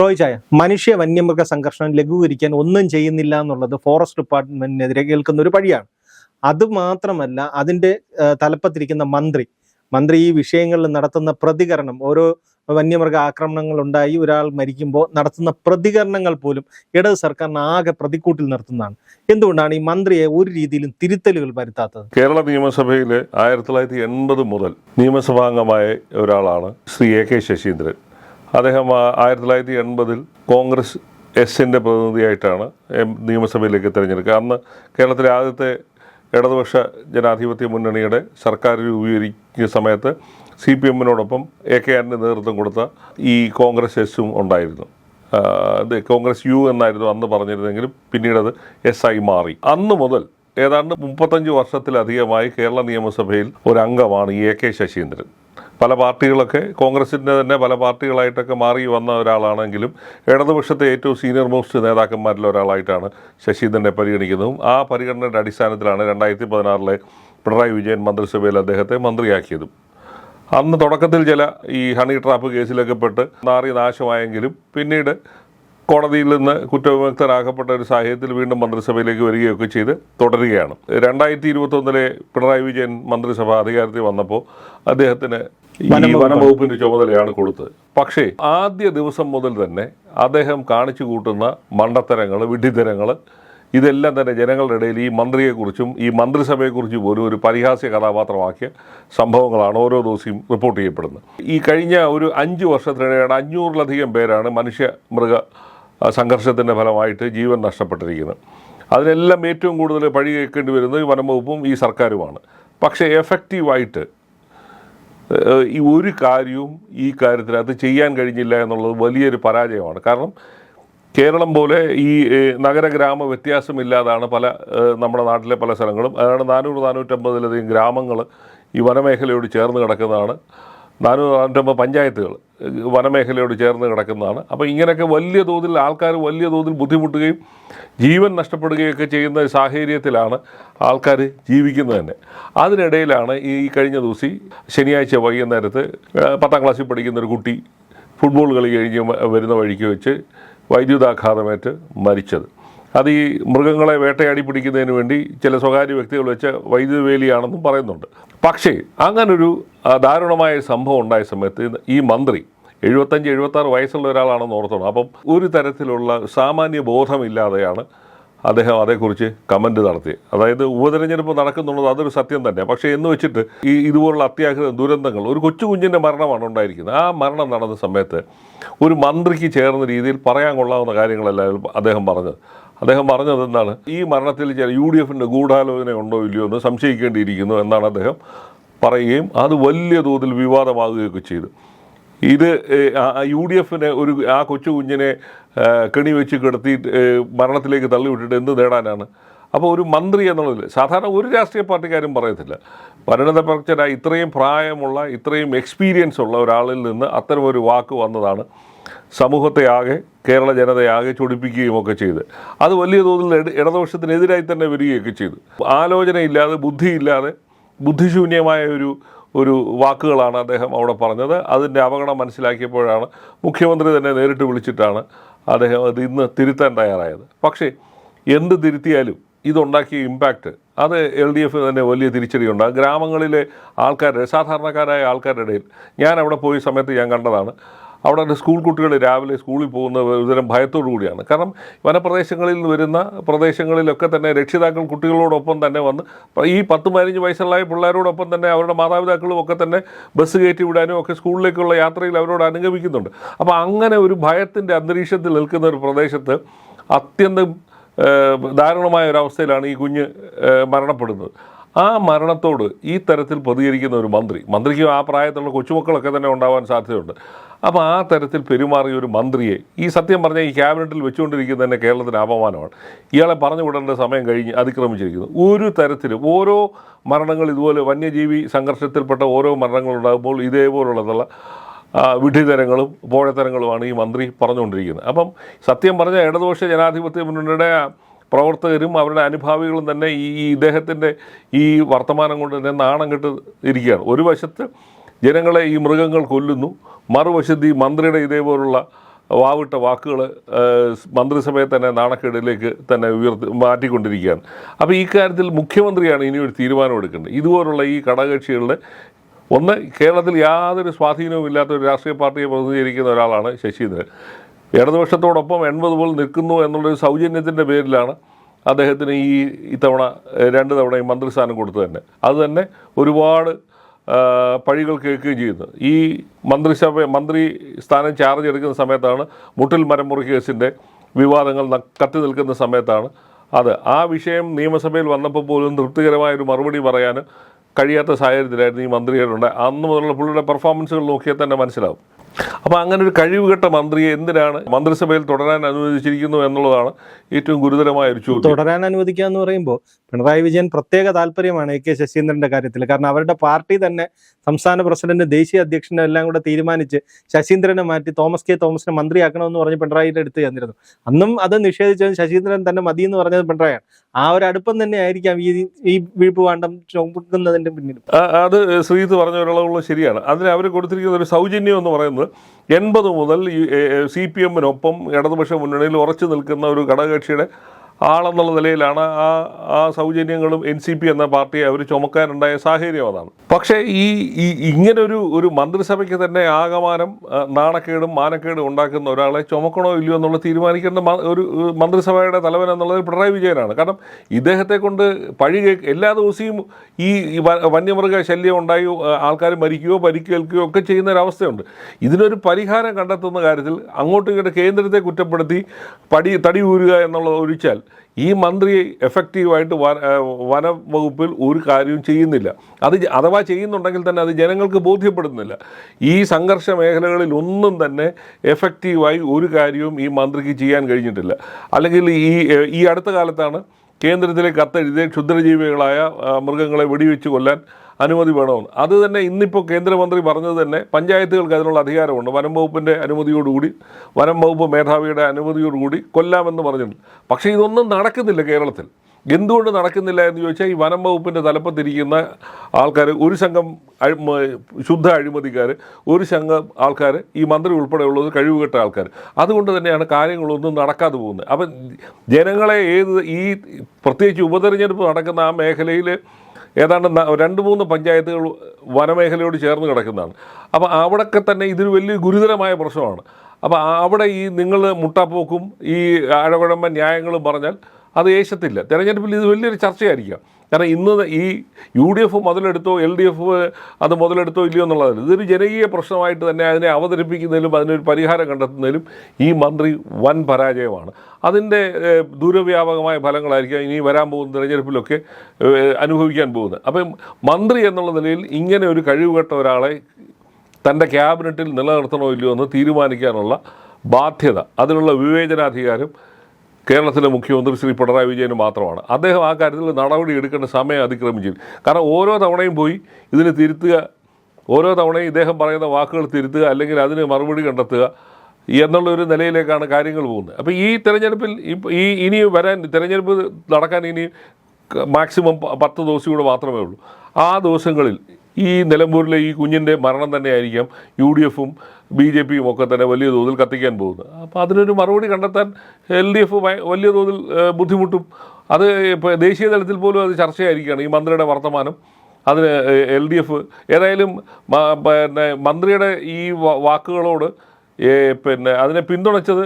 റോയ് ചായ. മനുഷ്യ വന്യമൃഗ സംഘർഷം ലഘൂകരിക്കാൻ ഒന്നും ചെയ്യുന്നില്ല എന്നുള്ളത് ഫോറസ്റ്റ് ഡിപ്പാർട്ട്മെന്റിനെതിരെ കേൾക്കുന്ന ഒരു പഴിയാണ്. അത് മാത്രമല്ല അതിന്റെ തലപ്പത്തിരിക്കുന്ന മന്ത്രി മന്ത്രി ഈ വിഷയങ്ങളിൽ നടത്തുന്ന പ്രതികരണം ഓരോ വന്യമൃഗ ആക്രമണങ്ങൾ ഉണ്ടായി ഒരാൾ മരിക്കുമ്പോൾ നടത്തുന്ന പ്രതികരണങ്ങൾ പോലും ഇടത് സർക്കാരിന് ആകെ പ്രതിക്കൂട്ടിൽ നിർത്തുന്നതാണ്. എന്തുകൊണ്ടാണ് ഈ മന്ത്രിയെ ഒരു രീതിയിലും തിരുത്തലുകൾ വരുത്താത്തത്? കേരള നിയമസഭയിൽ ആയിരത്തി തൊള്ളായിരത്തി എൺപത് മുതൽ നിയമസഭാംഗമായ ഒരാളാണ് ശ്രീ എ കെ ശശീന്ദ്രൻ. അദ്ദേഹം ആയിരത്തി തൊള്ളായിരത്തി എൺപതിൽ കോൺഗ്രസ് എസിന്റെ പ്രതിനിധിയായിട്ടാണ് നിയമസഭയിലേക്ക് തിരഞ്ഞെടുക്കുക. അന്ന് കേരളത്തിലെ ആദ്യത്തെ ഇടതുപക്ഷ ജനാധിപത്യ മുന്നണിയുടെ സർക്കാർ രൂപീകരിക്കുന്ന സമയത്ത് സി പി എമ്മിനോടൊപ്പം എ കെ ആറിന്റെ നേതൃത്വം കൊടുത്ത ഈ കോൺഗ്രസ് എസും ഉണ്ടായിരുന്നു. ഇത് കോൺഗ്രസ് യു എന്നായിരുന്നു അന്ന് പറഞ്ഞിരുന്നെങ്കിലും പിന്നീട് അത് എസ് ആയി മാറി. അന്ന് മുതൽ ഏതാണ്ട് മുപ്പത്തഞ്ച് വർഷത്തിലധികമായി കേരള നിയമസഭയിൽ ഒരു അംഗമാണ് ഈ എ കെ ശശീന്ദ്രൻ. പല പാർട്ടികളൊക്കെ കോൺഗ്രസിന്റെ തന്നെ പല പാർട്ടികളായിട്ടൊക്കെ മാറി വന്ന ഒരാളാണെങ്കിലും ഇടതുപക്ഷത്തെ ഏറ്റവും സീനിയർ മോസ്റ്റ് നേതാക്കന്മാരിൽ ഒരാളായിട്ടാണ് ശശീന്ദ്രനെ പരിഗണിക്കുന്നതും ആ പരിഗണനയുടെ അടിസ്ഥാനത്തിലാണ് രണ്ടായിരത്തി പതിനാറിലെ പിണറായി വിജയൻ മന്ത്രിസഭയിൽ അദ്ദേഹത്തെ മന്ത്രിയാക്കിയതും. അന്ന് തുടക്കത്തിൽ ചില ഈ ഹണി ട്രാപ്പ് കേസിലൊക്കെ പെട്ട് നാറി നാശമായെങ്കിലും പിന്നീട് കോടതിയിൽ നിന്ന് കുറ്റവിമുക്തരാക്കപ്പെട്ട ഒരു സാഹചര്യത്തിൽ വീണ്ടും മന്ത്രിസഭയിലേക്ക് വരികയൊക്കെ ചെയ്ത് തുടരുകയാണ്. രണ്ടായിരത്തി ഇരുപത്തൊന്നിലെ പിണറായി വിജയൻ മന്ത്രിസഭ അധികാരത്തിൽ വന്നപ്പോൾ അദ്ദേഹത്തിന് ഈ വനംവകുപ്പിന്റെ ചുമതലയാണ് കൊടുത്തത്. പക്ഷേ ആദ്യ ദിവസം മുതൽ തന്നെ അദ്ദേഹം കാണിച്ചു കൂട്ടുന്ന മണ്ടത്തരങ്ങൾ വിഡ്ഢിത്തരങ്ങൾ ഇതെല്ലാം തന്നെ ജനങ്ങളുടെ ഇടയിൽ ഈ മന്ത്രിയെക്കുറിച്ചും ഈ മന്ത്രിസഭയെക്കുറിച്ചും പോലും ഒരു പരിഹാസ്യ കഥാപാത്രമാക്കിയ സംഭവങ്ങളാണ് ഓരോ ദിവസവും റിപ്പോർട്ട് ചെയ്യപ്പെടുന്നത്. ഈ കഴിഞ്ഞ ഒരു അഞ്ച് വർഷത്തിനിടെയാണ് അഞ്ഞൂറിലധികം പേരാണ് മനുഷ്യ മൃഗ സംഘർഷത്തിന്റെ ഫലമായിട്ട് ജീവൻ നഷ്ടപ്പെട്ടിരിക്കുന്നത് അതിനെല്ലാം ഏറ്റവും കൂടുതൽ പഴി കേൾക്കേണ്ടി വരുന്നത് ഈ വനംവകുപ്പും ഈ സർക്കാരുമാണ്. പക്ഷേ എഫക്റ്റീവായിട്ട് ഈ ഒരു കാര്യവും ഈ കാര്യത്തിനകത്ത് ചെയ്യാൻ കഴിഞ്ഞില്ല എന്നുള്ളത് വലിയൊരു പരാജയമാണ്. കാരണം കേരളം പോലെ ഈ നഗര ഗ്രാമ വ്യത്യാസമില്ലാതാണ് പല നമ്മുടെ നാട്ടിലെ പല സ്ഥലങ്ങളും. അതാണ് നാനൂറ് നാനൂറ്റമ്പതിലധികം ഗ്രാമങ്ങൾ ഈ വനമേഖലയോട് ചേർന്ന് കിടക്കുന്നതാണ്. നാനൂറ് നാനൂറ്റമ്പത് പഞ്ചായത്തുകൾ വനമേഖലയോട് ചേർന്ന് കിടക്കുന്നതാണ്. അപ്പോൾ ഇങ്ങനെയൊക്കെ വലിയ തോതിൽ ആൾക്കാർ വലിയ തോതിൽ ബുദ്ധിമുട്ടുകയും ജീവൻ നഷ്ടപ്പെടുകയൊക്കെ ചെയ്യുന്ന സാഹചര്യത്തിലാണ് ആൾക്കാർ ജീവിക്കുന്നത് തന്നെ. അതിനിടയിലാണ് ഈ കഴിഞ്ഞ ദിവസം ശനിയാഴ്ച വൈകുന്നേരത്ത് പത്താം ക്ലാസ്സിൽ പഠിക്കുന്ന ഒരു കുട്ടി ഫുട്ബോൾ കളി കഴിഞ്ഞ് വരുന്ന വഴിക്ക് വെച്ച് വൈദ്യുതാഘാതമേറ്റ് മരിച്ചത്. അത് ഈ മൃഗങ്ങളെ വേട്ടയാടി പിടിക്കുന്നതിന് വേണ്ടി ചില സ്വകാര്യ വ്യക്തികൾ വെച്ച വൈദ്യുതി വേലിയാണെന്നും പറയുന്നുണ്ട്. പക്ഷേ അങ്ങനൊരു ദാരുണമായ സംഭവം ഉണ്ടായ സമയത്ത് ഈ മന്ത്രി എഴുപത്തഞ്ച് എഴുപത്താറ് വയസ്സുള്ള ഒരാളാണെന്ന് ഓർത്തോണം. അപ്പം ഒരു തരത്തിലുള്ള സാമാന്യ ബോധമില്ലാതെയാണ് അദ്ദേഹം അതേക്കുറിച്ച് കമന്റ് നടത്തി അതായത് ഉപതെരഞ്ഞെടുപ്പ് നടക്കുന്നുള്ളത് അതൊരു സത്യം തന്നെ. പക്ഷേ എന്ന് വെച്ചിട്ട് ഈ ഇതുപോലുള്ള അത്യാഗ്രഹ ദുരന്തങ്ങൾ ഒരു കൊച്ചു കുഞ്ഞിന്റെ മരണമാണ് ഉണ്ടായിരിക്കുന്നത്. ആ മരണം നടന്ന സമയത്ത് ഒരു മന്ത്രിക്ക് ചേർന്ന രീതിയിൽ പറയാൻ കൊള്ളാവുന്ന കാര്യങ്ങളല്ല അദ്ദേഹം പറഞ്ഞത്. അദ്ദേഹം പറഞ്ഞത് എന്താണ്? ഈ മരണത്തിൽ ചില യു ഡി എഫിന്റെ ഗൂഢാലോചന ഉണ്ടോ ഇല്ലയോ എന്ന് സംശയിക്കേണ്ടിയിരിക്കുന്നു എന്നാണ് അദ്ദേഹം പറയുകയും അത് വലിയ തോതിൽ വിവാദമാകുകയൊക്കെ ചെയ്തു. ഇത് യു ഡി എഫിനെ ഒരു ആ കൊച്ചു കുഞ്ഞിനെ കെണി വെച്ച് കിടത്തി മരണത്തിലേക്ക് തള്ളിവിട്ടിട്ട് എന്ത് നേടാനാണ് അപ്പോൾ ഒരു മന്ത്രി എന്നുള്ളതിൽ സാധാരണ ഒരു രാഷ്ട്രീയ പാർട്ടിക്കാരും പറയത്തില്ല. പരിണതപക്ഷരായ ഇത്രയും പ്രായമുള്ള ഇത്രയും എക്സ്പീരിയൻസ് ഉള്ള ഒരാളിൽ നിന്ന് അത്തരമൊരു വാക്ക് വന്നതാണ്. സമൂഹത്തെ ആകെ കേരള ജനതയാകെ ചൊടിപ്പിക്കുകയും ഒക്കെ ചെയ്ത്. അത് വലിയ തോതിൽ ഇട- ഇടതുപക്ഷത്തിനെതിരായി തന്നെ വരികയൊക്കെ ചെയ്തു. ആലോചനയില്ലാതെ ബുദ്ധിയില്ലാതെ ബുദ്ധിശൂന്യമായ ഒരു ഒരു വാക്കുകളാണ് അദ്ദേഹം അവിടെ പറഞ്ഞത്. അതിന്റെ അപകടം മനസ്സിലാക്കിയപ്പോഴാണ് മുഖ്യമന്ത്രി തന്നെ നേരിട്ട് വിളിച്ചിട്ടാണ് അദ്ദേഹം അത് ഇന്ന് തിരുത്താൻ തയ്യാറായത്. പക്ഷേ എന്ത് തിരുത്തിയാലും ഇതുണ്ടാക്കിയ ഇമ്പാക്റ്റ് അത് എൽ ഡി എഫിന് തന്നെ വലിയ തിരിച്ചടിയുണ്ട്. ഗ്രാമങ്ങളിലെ ആൾക്കാരുടെ സാധാരണക്കാരായ ആൾക്കാരുടെ ഇടയിൽ ഞാൻ അവിടെ പോയ സമയത്ത് ഞാൻ കണ്ടതാണ്. അവിടെ സ്കൂൾ കുട്ടികൾ രാവിലെ സ്കൂളിൽ പോകുന്ന ഒരുതരം ഭയത്തോടു കൂടിയാണ്. കാരണം വനപ്രദേശങ്ങളിൽ നിന്ന് വരുന്ന പ്രദേശങ്ങളിലൊക്കെ തന്നെ രക്ഷിതാക്കൾ കുട്ടികളോടൊപ്പം തന്നെ വന്ന് ഈ പത്ത് പതിനഞ്ച് വയസ്സുള്ള പിള്ളേരോടൊപ്പം തന്നെ അവരുടെ മാതാപിതാക്കളും ഒക്കെ തന്നെ ബസ് കയറ്റി വിടാനും ഒക്കെ സ്കൂളിലേക്കുള്ള യാത്രയിൽ അവരോട് അനുഗമിക്കുന്നുണ്ട്. അപ്പോൾ അങ്ങനെ ഒരു ഭയത്തിന്റെ അന്തരീക്ഷത്തിൽ നിൽക്കുന്ന ഒരു പ്രദേശത്ത് അത്യന്തം ദാരുണമായ ഒരു അവസ്ഥയിലാണ് ഈ കുഞ്ഞ് മരണപ്പെടുന്നത്. ആ മരണത്തോട് ഈ തരത്തിൽ പ്രതികരിക്കുന്ന ഒരു മന്ത്രി മന്ത്രിക്ക് ആ പ്രായത്തിലുള്ള കൊച്ചുമക്കളൊക്കെ തന്നെ ഉണ്ടാവാൻ സാധ്യതയുണ്ട്. അപ്പോൾ ആ തരത്തിൽ പെരുമാറിയ ഒരു മന്ത്രിയെ ഈ സത്യം പറഞ്ഞാൽ ഈ ക്യാബിനറ്റിൽ വെച്ചുകൊണ്ടിരിക്കുന്നത് തന്നെ കേരളത്തിന് അപമാനമാണ്. ഇയാളെ പറഞ്ഞു വിടേണ്ട സമയം കഴിഞ്ഞ് അതിക്രമിച്ചിരിക്കുന്നു. ഒരു തരത്തിലും ഓരോ മരണങ്ങൾ ഇതുപോലെ വന്യജീവി സംഘർഷത്തിൽപ്പെട്ട ഓരോ മരണങ്ങളുണ്ടാകുമ്പോൾ ഇതേപോലുള്ളതുള്ള വിഡിതരങ്ങളും പോഴത്തരങ്ങളുമാണ് ഈ മന്ത്രി പറഞ്ഞുകൊണ്ടിരിക്കുന്നത്. അപ്പം സത്യം പറഞ്ഞാൽ ഇടതുപക്ഷ ജനാധിപത്യ മുന്നണിയുടെ പ്രവർത്തകരും അവരുടെ അനുഭാവികളും തന്നെ ഈ ഇദ്ദേഹത്തിന്റെ ഈ വർത്തമാനം കൊണ്ട് തന്നെ നാണം കെട്ട് ഇരിക്കുകയാണ്. ഒരു വശത്ത് ജനങ്ങളെ ഈ മൃഗങ്ങൾ കൊല്ലുന്നു മറുവശത്ത് ഈ മന്ത്രിയുടെ ഇതേപോലുള്ള വാവിട്ട വാക്കുകൾ മന്ത്രിസഭയെ തന്നെ നാണക്കേടിലേക്ക് തന്നെ ഉയർത്തി മാറ്റിക്കൊണ്ടിരിക്കുകയാണ്. അപ്പോൾ ഈ കാര്യത്തിൽ മുഖ്യമന്ത്രിയാണ് ഇനിയൊരു തീരുമാനം എടുക്കേണ്ടത്. ഇതുപോലുള്ള ഈ ഘടകകക്ഷികളുടെ ഒന്ന് കേരളത്തിൽ യാതൊരു സ്വാധീനവും ഇല്ലാത്ത ഒരു രാഷ്ട്രീയ പാർട്ടിയെ പ്രതിനിധീകരിക്കുന്ന ഒരാളാണ് ശശീന്ദ്രൻ. ഇടതുപക്ഷത്തോടൊപ്പം എൺപത് പോൽ നിൽക്കുന്നു എന്നുള്ളൊരു സൗജന്യത്തിന്റെ പേരിലാണ് അദ്ദേഹത്തിന് ഈ ഇത്തവണ രണ്ട് തവണ ഈ മന്ത്രിസ്ഥാനം കൊടുത്തു തന്നെ. അതുതന്നെ ഒരുപാട് പഴികൾ കേൾക്കുകയും ചെയ്യുന്നത് ഈ മന്ത്രിസഭ മന്ത്രി സ്ഥാനം ചാർജ് എടുക്കുന്ന സമയത്താണ് മുട്ടിൽ മരമുറി കേസിന്റെ വിവാദങ്ങൾ കത്തി നിൽക്കുന്ന സമയത്താണ് അത്. ആ വിഷയം നിയമസഭയിൽ വന്നപ്പോൾ പോലും തൃപ്തികരമായൊരു മറുപടി പറയാൻ കഴിയാത്ത സാഹചര്യത്തിലായിരുന്നു ഈ മന്ത്രിയുടെ അന്ന് മുതലുള്ള പുള്ളിയുടെ പെർഫോമൻസുകൾ നോക്കിയാൽ തന്നെ മനസ്സിലാവും. അപ്പോൾ അങ്ങനെ ഒരു കഴിവുകെട്ട മന്ത്രിയെ എന്തിനാണ് മന്ത്രിസഭയിൽ തുടരാൻ അനുവദിച്ചിരിക്കുന്നു എന്നുള്ളതാണ് ഏറ്റവും ഗുരുതരമായ ഒരു ചോദ്യം. തുടരാൻ അനുവദിക്കുക എന്ന് പറയുമ്പോൾ പിണറായി വിജയൻ പ്രത്യേക താല്പര്യമാണ് എ കെ ശശീന്ദ്രന്റെ കാര്യത്തിൽ. കാരണം അവരുടെ പാർട്ടി തന്നെ സംസ്ഥാന പ്രസിഡന്റ് ദേശീയ അധ്യക്ഷനെ എല്ലാം കൂടെ തീരുമാനിച്ച് ശശീന്ദ്രനെ മാറ്റി തോമസ് കെ തോമസിനെ മന്ത്രിയാക്കണമെന്ന് പറഞ്ഞ് പിണറായിയുടെ അടുത്ത് ചെന്നിരുന്നു. അന്നും അത് നിഷേധിച്ചത് ശശീന്ദ്രൻ തന്നെ മതി എന്ന് പറഞ്ഞത് പിണറായിയാണ്. ആ ഒരു അടുപ്പം തന്നെ ആയിരിക്കാം ഈ ഈ വീഴ്പ്പ് വാണ്ടം ചുമക്കുന്നതിന്റെ പിന്നിൽ അത് ശ്രീജിത്ത് പറഞ്ഞ ഒരാളുള്ള ശരിയാണ്. അതിന് അവർ കൊടുത്തിരിക്കുന്ന ഒരു സൗജന്യം എന്ന് പറയുന്നത് എൺപത് മുതൽ സി പി എമ്മിനൊപ്പം ഇടതുപക്ഷ മുന്നണിയിൽ ഉറച്ചു നിൽക്കുന്ന ഒരു ഘടകകക്ഷിയുടെ ആളെന്നുള്ള നിലയിലാണ് ആ ആ സൗജന്യങ്ങളും എൻ സി പി എന്ന പാർട്ടിയെ അവർ ചുമക്കാനുണ്ടായ സാഹചര്യം അതാണ്. പക്ഷേ ഈ ഈ ഇങ്ങനെ ഒരു മന്ത്രിസഭയ്ക്ക് തന്നെ ആകമാനം നാണക്കേടും മാനക്കേടും ഉണ്ടാക്കുന്ന ഒരാളെ ചുമക്കണോ ഇല്ലയോ എന്നുള്ള തീരുമാനിക്കേണ്ട ഒരു മന്ത്രിസഭയുടെ തലവൻ എന്നുള്ളത് പിണറായി വിജയനാണ്. കാരണം ഇദ്ദേഹത്തെ കൊണ്ട് പഴി എല്ലാ ദിവസവും ഈ വന്യമൃഗ ശല്യം ഉണ്ടായി ആൾക്കാർ മരിക്കുകയോ പരിക്കേൽക്കുകയോ ഒക്കെ ചെയ്യുന്ന ഒരവസ്ഥയുണ്ട് ഇതിനൊരു പരിഹാരം കണ്ടെത്തുന്ന കാര്യത്തിൽ അങ്ങോട്ടും ഇങ്ങോട്ട് കേന്ദ്രത്തെ കുറ്റപ്പെടുത്തി പടി തടി ഊരുക എന്നുള്ളത് ഒഴിച്ചാൽ ഈ മന്ത്രി എഫക്റ്റീവായിട്ട് വന വന വകുപ്പിൽ ഒരു കാര്യവും ചെയ്യുന്നില്ല. അത് അഥവാ ചെയ്യുന്നുണ്ടെങ്കിൽ തന്നെ അത് ജനങ്ങൾക്ക് ബോധ്യപ്പെടുന്നില്ല. ഈ സംഘർഷ മേഖലകളിൽ ഒന്നും തന്നെ എഫക്റ്റീവായി ഒരു കാര്യവും ഈ മന്ത്രിക്ക് ചെയ്യാൻ കഴിഞ്ഞിട്ടില്ല. അല്ലെങ്കിൽ ഈ ഈ അടുത്ത കാലത്താണ് കേന്ദ്രത്തിലെ കത്തെഴുതിയ ക്ഷുദ്രജീവികളായ മൃഗങ്ങളെ വെടിവെച്ച് കൊല്ലാൻ അനുമതി വേണമെന്ന്. അത് തന്നെ ഇന്നിപ്പോൾ കേന്ദ്രമന്ത്രി പറഞ്ഞത് തന്നെ പഞ്ചായത്തുകൾക്ക് അതിനുള്ള അധികാരമുണ്ട്. വനം വകുപ്പിന്റെ അനുമതിയോടുകൂടി വനം വകുപ്പ് മേധാവിയുടെ അനുമതിയോടുകൂടി കൊല്ലാമെന്ന് പറഞ്ഞിട്ടുണ്ട്. പക്ഷേ ഇതൊന്നും നടക്കുന്നില്ല കേരളത്തിൽ. എന്തുകൊണ്ട് നടക്കുന്നില്ല എന്ന് ചോദിച്ചാൽ ഈ വനം വകുപ്പിന്റെ തലപ്പത്തിരിക്കുന്ന ആൾക്കാർ ഒരു സംഘം ശുദ്ധ അഴിമതിക്കാർ ഒരു സംഘം ആൾക്കാർ ഈ മന്ത്രി ഉൾപ്പെടെയുള്ളത് കഴിവുകെട്ട ആൾക്കാർ അതുകൊണ്ട് തന്നെയാണ് കാര്യങ്ങളൊന്നും നടക്കാതെ പോകുന്നത്. അപ്പം ജനങ്ങളെ ഏത് ഈ പ്രത്യേകിച്ച് ഉപതെരഞ്ഞെടുപ്പ് നടക്കുന്ന ആ മേഖലയിൽ ഏതാണ്ട് രണ്ട് മൂന്ന് പഞ്ചായത്തുകൾ വനമേഖലയോട് ചേർന്ന് കിടക്കുന്നതാണ്. അപ്പോൾ അവിടെയൊക്കെ തന്നെ ഇതൊരു വലിയ ഗുരുതരമായ പ്രശ്നമാണ്. അപ്പോൾ അവിടെ ഈ നിങ്ങൾ മുട്ടാപ്പോക്കും ഈ ആഴകുഴമ്പ ന്യായങ്ങളും പറഞ്ഞാൽ അത് ഏശത്തില്ല. തെരഞ്ഞെടുപ്പിൽ ഇത് വലിയൊരു ചർച്ചയായിരിക്കാം. കാരണം ഇന്ന് ഈ യു ഡി എഫ് മുതലെടുത്തോ എൽ ഡി എഫ് അത് മുതലെടുത്തോ ഇല്ലയോ എന്നുള്ളതല്ല. ഇതൊരു ജനകീയ പ്രശ്നമായിട്ട് തന്നെ അതിനെ അവതരിപ്പിക്കുന്നതിലും അതിനൊരു പരിഹാരം കണ്ടെത്തുന്നതിലും ഈ മന്ത്രി വൻ പരാജയമാണ്. അതിന്റെ ദുരവ്യാപകമായ ഫലങ്ങളായിരിക്കും ഇനി വരാൻ പോകുന്ന തിരഞ്ഞെടുപ്പിലൊക്കെ അനുഭവിക്കാൻ പോകുന്നത്. അപ്പം മന്ത്രി എന്നുള്ള നിലയിൽ ഇങ്ങനെ ഒരു കഴിവുകെട്ട ഒരാളെ തന്റെ ക്യാബിനറ്റിൽ നിലനിർത്തണോ ഇല്ലയോ എന്ന് തീരുമാനിക്കാനുള്ള ബാധ്യത അതിനുള്ള വിവേചനാധികാരം കേരളത്തിലെ മുഖ്യമന്ത്രി ശ്രീ പിണറായി വിജയന് മാത്രമാണ്. അദ്ദേഹം ആ കാര്യത്തിൽ നടപടി എടുക്കേണ്ട സമയം അതിക്രമിച്ചു കാരണം ഓരോ തവണയും പോയി ഇതിന് തിരുത്തുക ഓരോ തവണയും ഇദ്ദേഹം പറയുന്ന വാക്കുകൾ തിരുത്തുക അല്ലെങ്കിൽ അതിന് മറുപടി കണ്ടെത്തുക എന്നുള്ള ഒരു നിലയിലേക്കാണ് കാര്യങ്ങൾ പോകുന്നത്. അപ്പോൾ ഈ തെരഞ്ഞെടുപ്പിൽ ഈ ഇനി വരാൻ തിരഞ്ഞെടുപ്പ് നടക്കാൻ ഇനി മാക്സിമം പത്ത് ദിവസം കൂടെ മാത്രമേ ഉള്ളൂ. ആ ദിവസങ്ങളിൽ ഈ നിലമ്പൂരിലെ ഈ കുഞ്ഞിന്റെ മരണം തന്നെയായിരിക്കാം യു ഡി എഫും ബി ജെ പിയും ഒക്കെ തന്നെ വലിയ തോതിൽ കത്തിക്കാൻ പോകുന്നത്. അപ്പോൾ അതിനൊരു മറുപടി കണ്ടെത്താൻ എൽ ഡി എഫ് വലിയ തോതിൽ ബുദ്ധിമുട്ടും അത് ഇപ്പോൾ ദേശീയ തലത്തിൽ പോലും അത് ചർച്ചയായിരിക്കുകയാണ് ഈ മന്ത്രിയുടെ വർത്തമാനം. അതിന് എൽ ഡി എഫ് ഏതായാലും പിന്നെ മന്ത്രിയുടെ ഈ വാക്കുകളോട് പിന്നെ അതിനെ പിന്തുണച്ചത്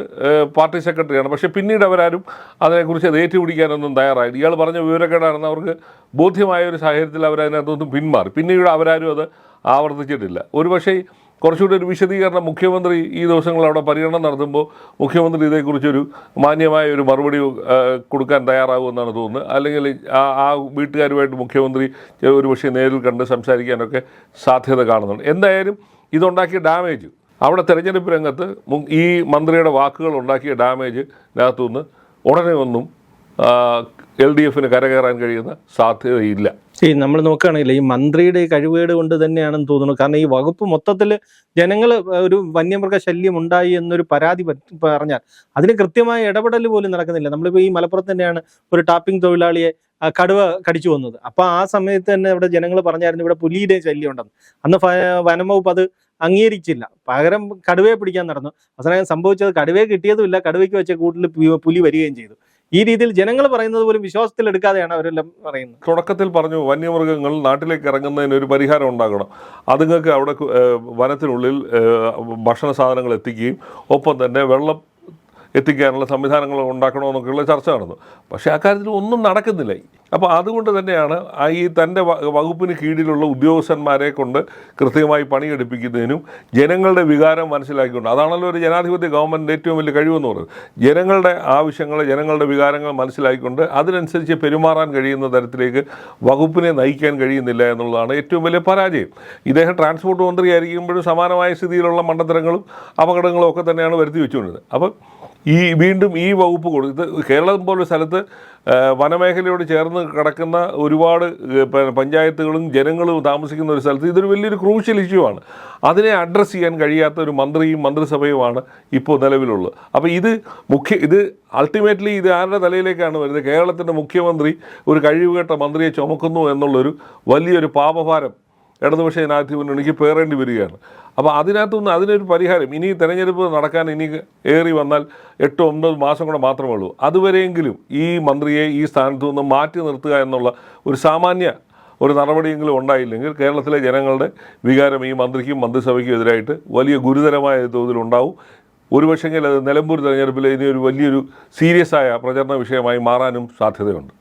പാർട്ടി സെക്രട്ടറിയാണ്. പക്ഷേ പിന്നീട് അവരാരും അതിനെക്കുറിച്ച് അത് ഏറ്റുപിടിക്കാനൊന്നും തയ്യാറായില്ല. ഇയാൾ പറഞ്ഞ വിവരക്കേടാണെന്ന് അവർക്ക് ബോധ്യമായ ഒരു സാഹചര്യത്തിൽ അവരതിനകത്തൊന്നും പിന്മാറി. പിന്നീട് അവരാരും അത് ആവർത്തിച്ചിട്ടില്ല. ഒരുപക്ഷേ കുറച്ചുകൂടി ഒരു വിശദീകരണം മുഖ്യമന്ത്രി ഈ ദിവസങ്ങൾ അവിടെ പര്യടനം നടത്തുമ്പോൾ മുഖ്യമന്ത്രി ഇതേക്കുറിച്ചൊരു മാന്യമായ ഒരു മറുപടി കൊടുക്കാൻ തയ്യാറാകുമെന്നാണ് തോന്നുന്നത്. അല്ലെങ്കിൽ ആ ആ വീട്ടുകാരുമായിട്ട് മുഖ്യമന്ത്രി ഒരുപക്ഷെ നേരിൽ കണ്ട് സംസാരിക്കാനൊക്കെ സാധ്യത കാണുന്നുണ്ട്. എന്തായാലും ഇതുണ്ടാക്കിയ ഡാമേജ് അവിടെ തെരഞ്ഞെടുപ്പ് രംഗത്ത് ഈ മന്ത്രിയുടെ വാക്കുകൾ ഉണ്ടാക്കിയ ഡാമേജ് ഡാമേജിനകത്തുനിന്ന് ഉടനെ ഒന്നും എൽ ഡി എഫിന് കരകയറാൻ കഴിയുന്ന സാധ്യതയില്ല. ഈ നമ്മൾ നോക്കുകയാണെങ്കിൽ ഈ മന്ത്രിയുടെ ഈ കഴിവുകേട് കൊണ്ട് തന്നെയാണെന്ന് തോന്നുന്നു. കാരണം ഈ വകുപ്പ് മൊത്തത്തിൽ ജനങ്ങൾ ഒരു വന്യമൃഗ ശല്യം ഉണ്ടായി എന്നൊരു പരാതി പറഞ്ഞാൽ അതിന് കൃത്യമായ ഇടപെടൽ പോലും നടക്കുന്നില്ല. നമ്മളിപ്പോൾ ഈ മലപ്പുറത്ത് തന്നെയാണ് ഒരു ടാപ്പിംഗ് തൊഴിലാളിയെ കടുവ കടിച്ചു വന്നത് അപ്പൊ ആ സമയത്ത് തന്നെ ഇവിടെ ജനങ്ങൾ പറഞ്ഞായിരുന്നു ഇവിടെ പുലിയുടെ ശല്യം ഉണ്ടെന്ന്. അന്ന് വനം വകുപ്പ് അത് അംഗീകരിച്ചില്ല. പകരം കടുവയെ പിടിക്കാൻ നടന്നു. അവസാനം സംഭവിച്ചത് കടുവയെ കിട്ടിയതുമില്ല. കടുവയ്ക്ക് വെച്ച കൂട്ടിൽ പുലി വരികയും ചെയ്തു. ഈ രീതിയിൽ ജനങ്ങൾ പറയുന്നത് പോലും വിശ്വാസത്തിൽ എടുക്കാതെയാണ് അവരെല്ലാം പറയുന്നത്. തുടക്കത്തിൽ പറഞ്ഞു വന്യമൃഗങ്ങൾ നാട്ടിലേക്ക് ഇറങ്ങുന്നതിന് ഒരു പരിഹാരം ഉണ്ടാകണം. അതുങ്ങൾക്ക് അവിടെ വനത്തിനുള്ളിൽ ഭക്ഷണ സാധനങ്ങൾ എത്തിക്കുകയും ഒപ്പം തന്നെ വെള്ളം എത്തിക്കാനുള്ള സംവിധാനങ്ങൾ ഉണ്ടാക്കണമെന്നൊക്കെയുള്ള ചർച്ച നടന്നു. പക്ഷേ അക്കാര്യത്തിൽ ഒന്നും നടക്കുന്നില്ല അപ്പോൾ അതുകൊണ്ട് തന്നെയാണ് ഈ തന്റെ വകുപ്പിന് കീഴിലുള്ള ഉദ്യോഗസ്ഥന്മാരെ കൊണ്ട് കൃത്യമായി പണിയെടുപ്പിക്കുന്നതിനും ജനങ്ങളുടെ വികാരം മനസ്സിലാക്കിക്കൊണ്ട് അതാണല്ലോ ഒരു ജനാധിപത്യ ഗവൺമെന്റ് ഏറ്റവും വലിയ കഴിവെന്ന് പറയുന്നത്. ജനങ്ങളുടെ ആവശ്യങ്ങൾ ജനങ്ങളുടെ വികാരങ്ങൾ മനസ്സിലാക്കിക്കൊണ്ട് അതിനനുസരിച്ച് പെരുമാറാൻ കഴിയുന്ന തരത്തിലേക്ക് വകുപ്പിനെ നയിക്കാൻ കഴിയുന്നില്ല എന്നുള്ളതാണ് ഏറ്റവും വലിയ പരാജയം. ഇദ്ദേഹം ട്രാൻസ്പോർട്ട് മന്ത്രിയായിരിക്കുമ്പോഴും സമാനമായ സ്ഥിതിയിലുള്ള മണ്ഡലങ്ങളും അപകടങ്ങളും ഒക്കെ തന്നെയാണ് വരുത്തി വെച്ചുകൊണ്ടിരുന്നത്. അപ്പം ഈ വീണ്ടും ഈ വകുപ്പ് കൊടുത്ത് കേരളം പോലൊരു സ്ഥലത്ത് വനമേഖലയോട് ചേർന്ന് കിടക്കുന്ന ഒരുപാട് പഞ്ചായത്തുകളും ജനങ്ങളും താമസിക്കുന്ന ഒരു സ്ഥലത്ത് ഇതൊരു വലിയൊരു ക്രൂഷ്യൽ ഇഷ്യൂ ആണ്. അതിനെ അഡ്രസ്സ് ചെയ്യാൻ കഴിയാത്ത ഒരു മന്ത്രിയും മന്ത്രിസഭയുമാണ് ഇപ്പോൾ നിലവിലുള്ളത്. അപ്പോൾ ഇത് മുഖ്യ ഇത് അൾട്ടിമേറ്റ്ലി ഇത് ആരുടെ തലയിലേക്കാണ് വരുന്നത്? കേരളത്തിന്റെ മുഖ്യമന്ത്രി ഒരു കഴിവുകെട്ട മന്ത്രിയെ ചുമക്കുന്നു എന്നുള്ളൊരു വലിയൊരു പാപഭാരം ഇടതുപക്ഷ ജനാധിപത്യം എനിക്ക് പേറേണ്ടി വരികയാണ്. അപ്പോൾ അതിനകത്തുനിന്ന് അതിനൊരു പരിഹാരം. ഇനി തെരഞ്ഞെടുപ്പ് നടക്കാൻ ഇനി ഏറി വന്നാൽ എട്ടോ ഒമ്പത് മാസം കൂടെ മാത്രമേ ഉള്ളൂ. അതുവരെയെങ്കിലും ഈ മന്ത്രിയെ ഈ സ്ഥാനത്തു നിന്ന് മാറ്റി നിർത്തുക എന്നുള്ള ഒരു സാമാന്യ ഒരു നടപടിയെങ്കിലും ഉണ്ടായില്ലെങ്കിൽ കേരളത്തിലെ ജനങ്ങളുടെ വികാരം ഈ മന്ത്രിക്കും മന്ത്രിസഭയ്ക്കും എതിരായിട്ട് വലിയ ഗുരുതരമായ തോതിൽ ഉണ്ടാവും. ഒരുപക്ഷെങ്കിൽ അത് നിലമ്പൂർ തെരഞ്ഞെടുപ്പിൽ ഇനി ഒരു വലിയൊരു സീരിയസ് ആയ പ്രചരണ വിഷയമായി മാറാനും സാധ്യതയുണ്ട്.